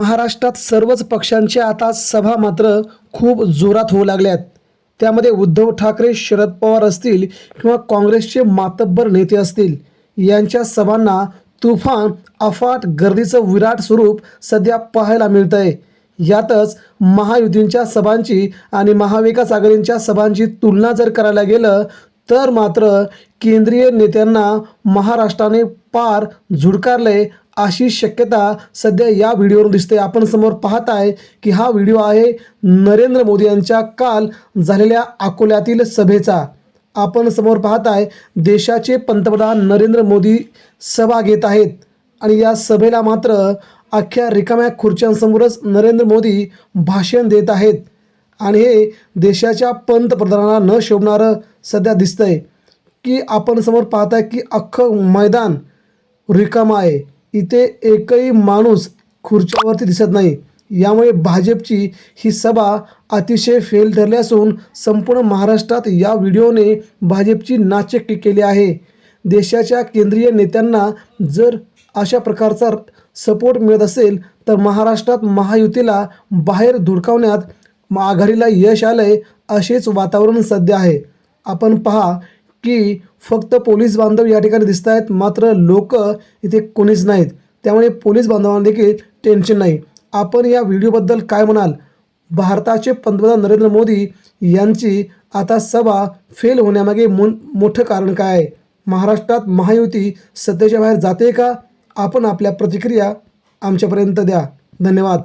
महाराष्ट्रात सर्वच पक्षांच्या आता सभा मात्र खूप जोरात होऊ लागल्यात त्यामध्ये उद्धव ठाकरे शरद पवार असतील किंवा काँग्रेसचे मातब्बर नेते असतील यांच्या सभांना तुफान अफाट गर्दीचं विराट स्वरूप सध्या पाहायला मिळतं आहे यातच महायुतींच्या सभांची आणि महाविकास आघाडींच्या सभांची तुलना जर करायला गेलं तर मात्र केंद्रीय नेत्यांना महाराष्ट्राने पार झुडकारले अशी शक्यता सध्या या व्हिडिओवरून दिसते. आपण समोर पाहत आहे की हा व्हिडिओ आहे नरेंद्र मोदी यांच्या काल झालेल्या अकोल्यातील सभेचा. आपण समोर पाहत आहे देशाचे पंतप्रधान नरेंद्र मोदी सभा घेत आहेत आणि या सभेला मात्र अख्ख्या रिकाम्या खुर्च्यांसमोरच नरेंद्र मोदी भाषण देत आहेत. आणि हे देशाच्या पंतप्रधानांना न शोभणारं सध्या दिसतंय की आपण समोर पाहताय की अख्खं मैदान रिकामा आहे. इथे एकही माणूस खुर्च्यावरती दिसत नाही. यामुळे भाजपची ही सभा अतिशय फेल ठरली असून संपूर्ण महाराष्ट्रात या व्हिडिओने भाजपची नाचक्की केली आहे. देशाच्या केंद्रीय नेत्यांना जर अशा प्रकारचा सपोर्ट मिळत असेल तर महाराष्ट्रात महायुतीला बाहेर धुडकावण्यात आघाडीला यश आलंय असेच वातावरण सध्या आहे. आपण पहा की फक्त पोलीस बांधव या ठिकाणी दिसत आहेत मात्र लोक इथे कोणीच नाहीत. त्यामुळे पोलीस बांधवांना देखील टेन्शन नाही. आपण या व्हिडिओबद्दल काय म्हणाल? भारताचे पंतप्रधान नरेंद्र मोदी यांची आता सभा फेल होण्यामागे मो मोठं कारण काय आहे? महाराष्ट्रात महायुती सत्तेच्या बाहेर जाते का? आपण आपल्या प्रतिक्रिया आमच्यापर्यंत द्या. धन्यवाद.